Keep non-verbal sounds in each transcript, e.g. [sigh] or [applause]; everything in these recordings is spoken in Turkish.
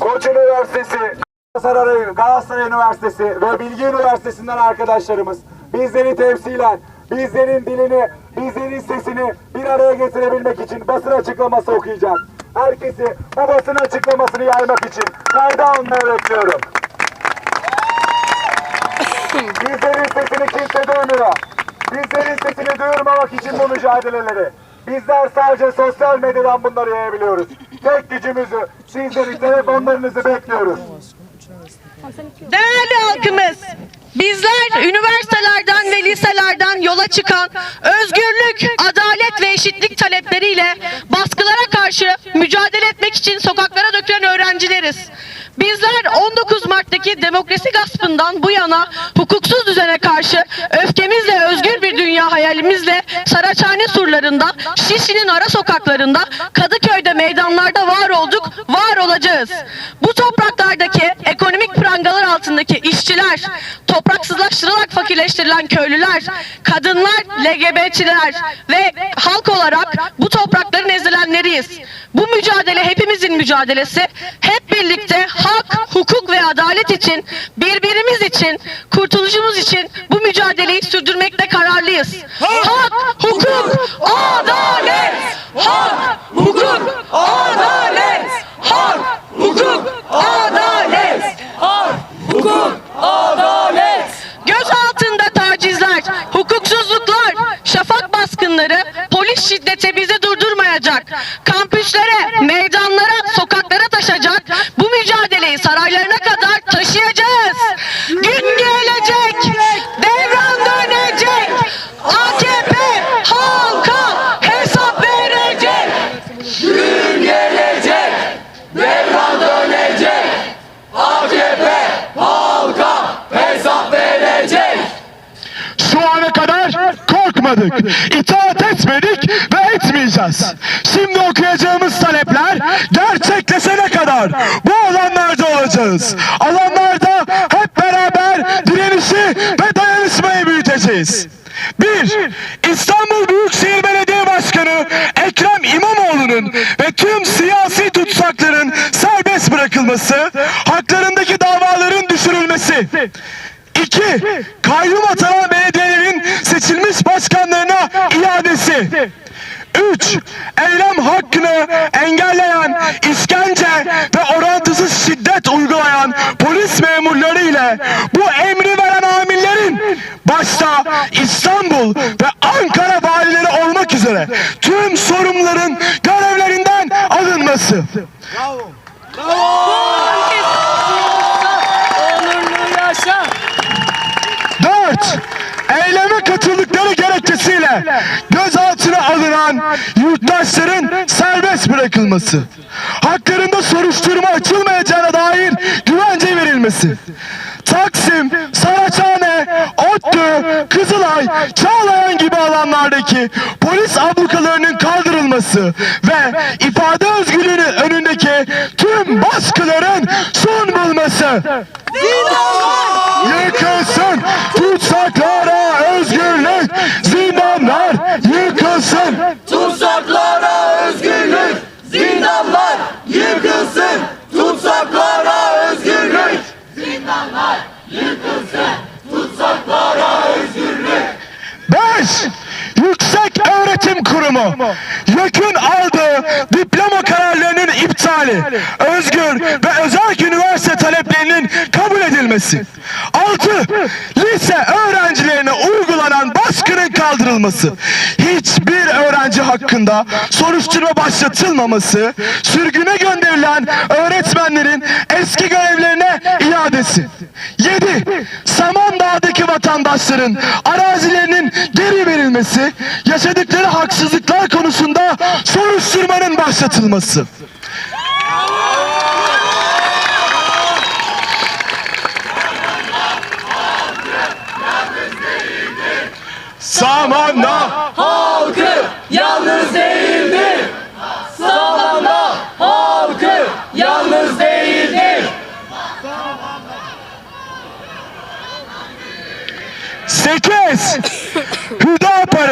Koç Üniversitesi, Galatasaray, Galatasaray Üniversitesi ve Bilgi Üniversitesi'nden arkadaşlarımız bizleri temsilen, bizlerin dilini, bizlerin sesini bir araya getirebilmek için basın açıklaması okuyacak. Herkesi bu basın açıklamasını yaymak için kayda almaya bekliyorum. Bizlerin sesini kimse duymuyor. Bizlerin sesini duyurmamak için bu mücadeleleri. Bizler sadece sosyal medyadan bunları yayabiliyoruz. Tek gücümüzü, sizlerin telefonlarınızı bekliyoruz. Değerli halkımız, bizler üniversitelerden ve liselerden yola çıkan özgürlük, adalet ve eşitlik talepleriyle baskılara karşı mücadele etmek için sokaklara dökülen öğrencileriz. Bizler 19 Mart'taki demokrasi gaspından bu yana hukuksuz düzene karşı öfkemizle özgür bir dünya hayalimizle Saraçhane surlarında, Şişli'nin ara sokaklarında, Kadıköy'de meydanlarda var olduk, var olacağız. Bu topraklardaki prangalar altındaki işçiler, topraksızlaştırılarak fakirleştirilen köylüler, kadınlar, LGBT'ler ve halk olarak bu toprakların ezilenleriyiz. Bu mücadele hepimizin mücadelesi. Hep birlikte hak, hukuk ve adalet için, birbirimiz için, kurtuluşumuz için bu mücadeleyi sürdürmekte kararlıyız. Hak, hukuk, adalet! Hak, hukuk, adalet! Hak, hukuk, adalet! Hak, hukuk, adalet! Göz altında tacizler, hukuksuzluklar, baskınları, polis şiddeti bizi durdurmayacak. Kampüslere, meydanlara, sokaklara taşacak. Bu mücadeleyi saraylarına kadar taşıyacağız. Gün gelecek, devran dönecek. AKP halka hesap verecek. Şu ana kadar korkmadık, etmedik etmeyeceğiz. Şimdi okuyacağımız talepler gerçekleşene kadar bu alanlarda olacağız. Alanlarda hep beraber direnişi ve dayanışmayı büyüteceğiz. 1. İstanbul Büyükşehir Belediye Başkanı Ekrem İmamoğlu'nun ve tüm siyasi tutsakların serbest bırakılması, haklarındaki davaların düşürülmesi. 2. şiddet uygulayan polis memurları ile bu emri veren amirlerin başta İstanbul ve Ankara valileri olmak üzere tüm sorumluların görevlerinden alınması. Dört, eyleme katıldıkları gerekçesiyle gözaltına alınan yurttaşların serbest bırakılması. Haklarında soruşturma açılmayacağına dair güvence verilmesi. Taksim, Saraçhane, ODTÜ, Kızılay, Çağlayan gibi alanlardaki polis ablukalarının kaldırılması ve ifade özgürlüğünün önündeki tüm baskıların son bulması. Yıkılsın tutsaklara özgürlük zindanlar yıkılsın Tutsaklara özgürlük, zindanlar yıkılsın. Tutsaklara özgürlük, zindanlar yıkılsın. Tutsaklara özgürlük. 5 Yüksek Kurumu yakın aldığı diploma kararlarının iptali, özgür ve özel üniversite taleplerinin kabul edilmesi. 6 Lise öğrencilerine uygulanan baskının kaldırılması. Hiçbir öğrenci hakkında soruşturma başlatılmaması, sürgüne gönderilen öğretmenlerin eski görevlerine iadesi. 7. Samandağ'daki vatandaşların arazilerinin geri verilmesi, yaşadıkları haksızlıklar konusunda soruşturmanın başlatılması. Samanda Halkı yalnız değildir. Sağlamda halkı yalnız değildir. 8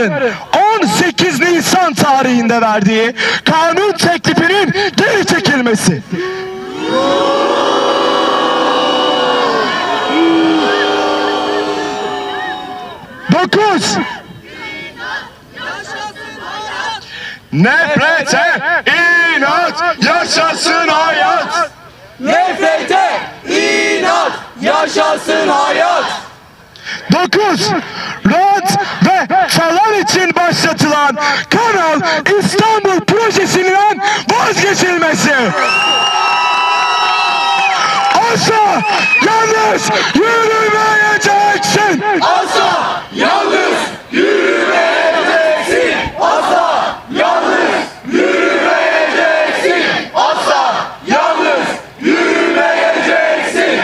Hüdapar'ın 18 Nisan tarihinde verdiği kanun teklifinin vazgeçilmesi. Dokuz. Nefrete inat yaşasın hayat. Nefrete inat, yaşasın hayat. 9. Rant ve Çalan için başlatılan Kanal İstanbul projesinden vazgeçilmesi. Asla yanlış yürümeyeceksin. Asla yalnız yürümeyeceksin. Asla yalnız yürümeyeceksin. Asla yalnız yürümeyeceksin.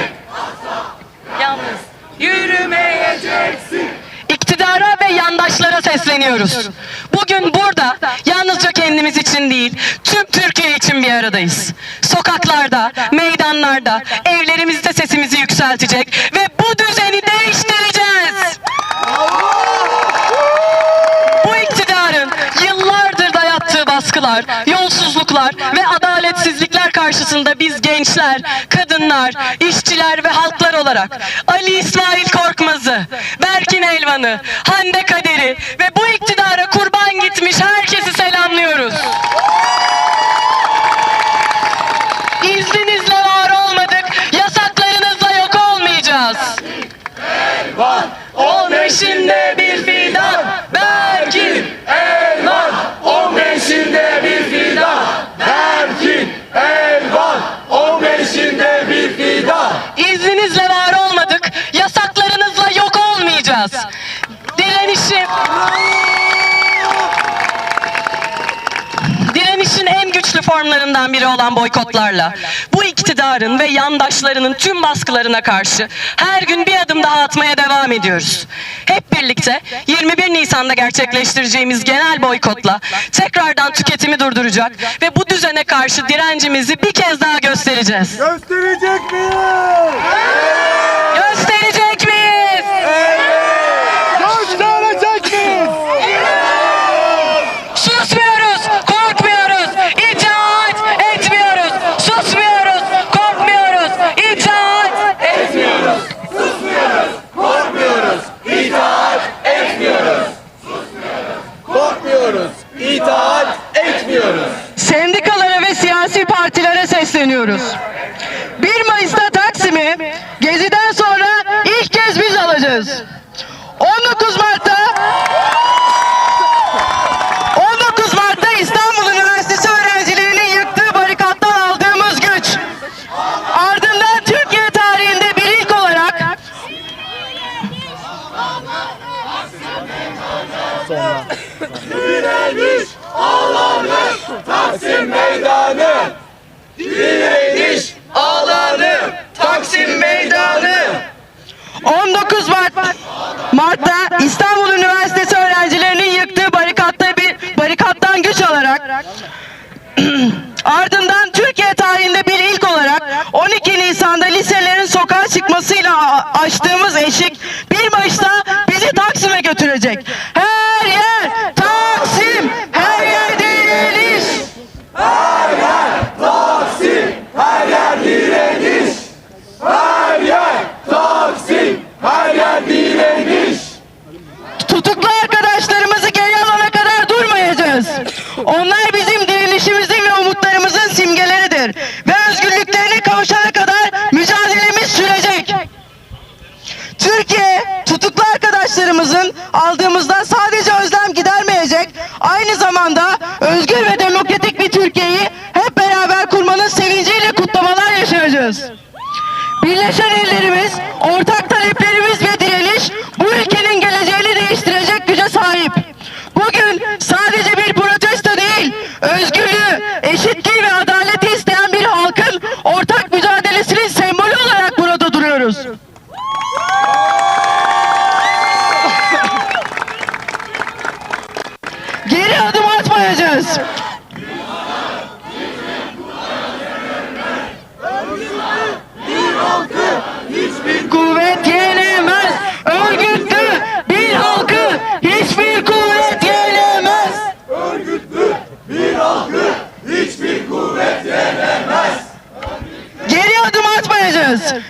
Yalnız yürümeyeceksin. İktidara ve yandaşlara sesleniyoruz. Bugün burada yalnızca kendimiz için değil, tüm Türkiye için bir aradayız. Sokaklarda, meydanlarda, evlerimizde sesimizi yükseltecek ve bu düzeni değiştireceğiz. Bu iktidarın yıllardır dayattığı baskılar, yolsuzluklar ve adaletsizlikler karşısında biz gençler, kadınlar, işçiler ve halklar olarak Ali İsmail Korkmaz'ı, Berkin Elvan'ı, Hande Kader'i ve iktidara kurban gitmiş herkesi selamlıyoruz. Formlarından biri olan boykotlarla, bu iktidarın ve yandaşlarının tüm baskılarına karşı her gün bir adım daha atmaya devam ediyoruz. Hep birlikte 21 Nisan'da gerçekleştireceğimiz genel boykotla tekrardan tüketimi durduracak ve bu düzene karşı direncimizi bir kez daha göstereceğiz. Gösterecek miyiz? Partilere sesleniyoruz. 1 Mayıs'ta Taksim'i Gezi'den sonra ilk kez biz alacağız. 19 Mart'ta 19 Mart'ta İstanbul Üniversitesi öğrencilerinin yıktığı barikattan aldığımız güç. Ardından Türkiye tarihinde bir ilk olarak Direniş alanı Taksim Meydanı. Direniş alanı Taksim Meydanı. 19 Mart Mart'ta İstanbul Üniversitesi öğrencilerinin yıktığı barikatta bir barikattan güç alarak [clears throat] ardından Türkiye tarihinde bir ilk olarak 12 Nisan'da liselerin sokağa çıkmasıyla açtığımız eşik 1 Mayıs'ta bizi Taksim'e götürecek. Her yer Taksim, her yer direniş. Taksim her yer direniş. Her yer Taksim her yer direniş. Tutuklu arkadaşlarımızı geri alana kadar durmayacağız. Onlar bizim direnişimizin ve umutlarımızın simgeleridir. Ve özgürlüklerine kavuşana kadar mücadelemiz sürecek. Türkiye tutuklu arkadaşlarımızın aldığımızda sadece özlem gidermeyecek, aynı zamanda özgür ve demokratik bir Türkiye'yi hep beraber kurmanın sevinciyle kutlamalar yaşayacağız. Birleşen ellerimiz, ortak taleplerimiz ve direniş bu ülkenin geleceğini değiştirecek güce sahip. Bugün sadece bir protesto değil, özgürlüğü, eşitliği ve adaleti isteyen bir halkın ortak mücadelesinin sembolü olarak burada duruyoruz. Geri adım atmayacağız. Olacağız.